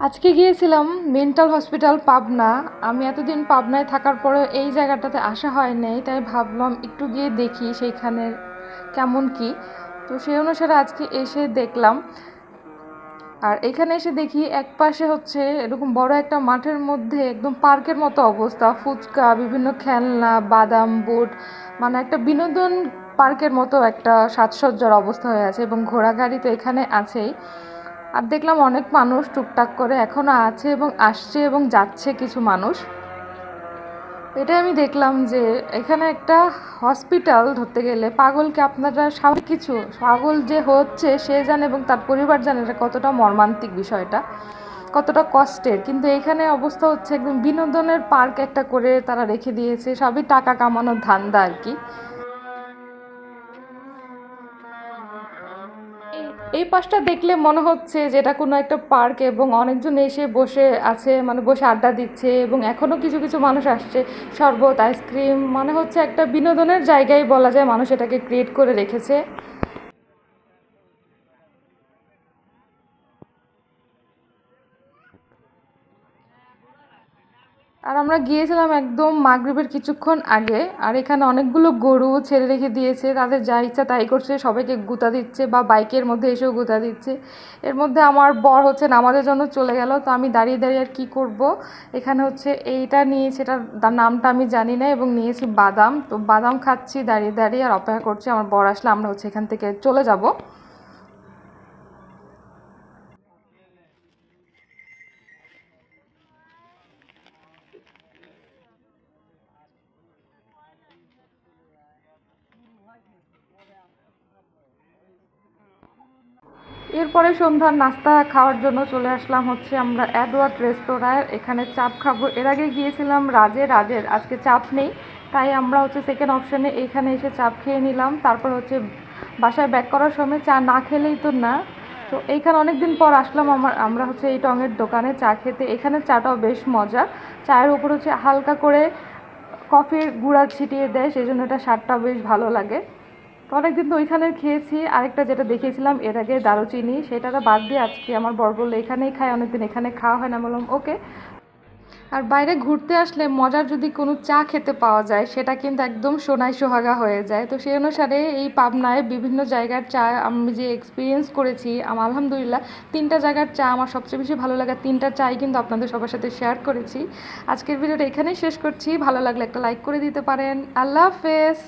আজকে গিয়েছিলাম mental hospital Pabna. আমি এতদিন পাবনায় থাকার পরে এই জায়গাটাতে আসা হয় নাই, তাই ভাবলাম একটু গিয়ে দেখি সেইখানের কেমন কি। তো সেই অনুসারে আজকে এসে দেখলাম। আর এখানে এসে দেখি এক পাশে হচ্ছে এরকম বড় একটা মাঠের মধ্যে একদম পার্কের মতো অবস্থা। ফুচকা, বিভিন্ন খেলনা, বাদাম, বুট মানে একটা বিনোদন পার্কের মতো একটা সাজসজ্জার অবস্থা হয়ে আছে এবং ঘোড়াগাড়ি তো এখানে আছেই। আর দেখলাম অনেক মানুষ টুকটাক করে এখনও আছে এবং আসছে এবং যাচ্ছে কিছু মানুষ। এটা আমি দেখলাম যে এখানে একটা হসপিটাল ধরতে গেলে পাগলকে আপনারা সব কিছু? পাগল যে হচ্ছে সে জানে এবং তার পরিবার জানে এটা কতটা মর্মান্তিক বিষয়টা, কতটা কষ্টের। কিন্তু এখানে অবস্থা হচ্ছে একদম বিনোদনের পার্ক একটা করে তারা রেখে দিয়েছে, সবই টাকা কামানোর ধান্দা আর কি। এই পাশটা দেখলে মনে হচ্ছে যে এটা কোনো একটা পার্ক এবং অনেকজন এসে বসে আছে মানে বসে আড্ডা দিচ্ছে এবং এখনও কিছু কিছু মানুষ আসছে। শরবত আইসক্রিম মানে হচ্ছে একটা বিনোদনের জায়গায় বলা যায় মানুষ এটাকে ক্রিয়েট করে রেখেছে। আর আমরা গিয়েছিলাম একদম মাগরিবের কিছুক্ষণ আগে, আর এখানে অনেকগুলো গরু ছেড়ে রেখে দিয়েছে, তাদের যা ইচ্ছা তাই করছে, সবাইকে গুতা দিচ্ছে বা বাইকের মধ্যে এসেও গুতা দিচ্ছে। এর মধ্যে আমার বর হচ্ছে নামাজের জন্য চলে গেল, তো আমি দাঁড়িয়ে দাঁড়িয়ে আর কী করব? এখানে হচ্ছে এইটা নিয়েছি এটার নামটা আমি জানি না এবং নিয়েছি বাদাম, তো বাদাম খাচ্ছি দাঁড়িয়ে দাঁড়িয়ে আর অপেক্ষা করছি, আমার বর আসলে আমরা হচ্ছে এখান থেকে চলে যাব। এরপরে সন্ধ্যার নাস্তা খাওয়ার জন্য চলে আসলাম হচ্ছে আমরা অ্যাডওয়ার্ড রেস্তোরাঁয়। এখানে চাপ খাব। এর আগে গিয়েছিলাম রাজে, রাজের আজকে চাপ নেই। তাই আমরা হচ্ছে সেকেন্ড অপশানে এখানে এসে চাপ খেয়ে নিলাম। তারপর হচ্ছে বাসায় ব্যাক করার সময় চা না খেলেই তো না। তো এইখানে অনেক দিন পর আসলাম আমার, আমরা হচ্ছে এই টঙের দোকানে চা খেতে। এখানে চাটাও বেশ মজা। চায়ের উপর হচ্ছে হালকা করে কফির গুঁড়া ছিটিয়ে দেয়, সেই জন্য এটা স্বাদটা বেশ ভালো লাগে। তো অনেকদিন তো ওইখানে খেয়েছি। আরেকটা যেটা দেখিয়েছিলাম, এর আগে দারুচিনি, সেটা বাদ দিয়ে আজকে আমার বর বলল, এখানেই খাই অনেকদিন এখানে খাওয়া হয় না। বললাম, ওকে। আর বাইরে ঘুরতে আসলে মজার যদি কোনো চা খেতে পাওয়া যায়, সেটা কিন্তু একদম সোনায় সোহাগা হয়ে যায়। তো সেই অনুসারে এই পাবনায় বিভিন্ন জায়গার চা আমি যে এক্সপিরিয়েন্স করেছি, আমার আলহামদুলিল্লাহ তিনটা জায়গার চা আমার সবচেয়ে বেশি ভালো লাগা তিনটা চাই কিন্তু আপনাদের সবার সাথে শেয়ার করেছি। আজকের ভিডিওটা এখানেই শেষ করছি। ভালো লাগলে একটা লাইক করে দিতে পারেন। আল্লাহ হাফেজ।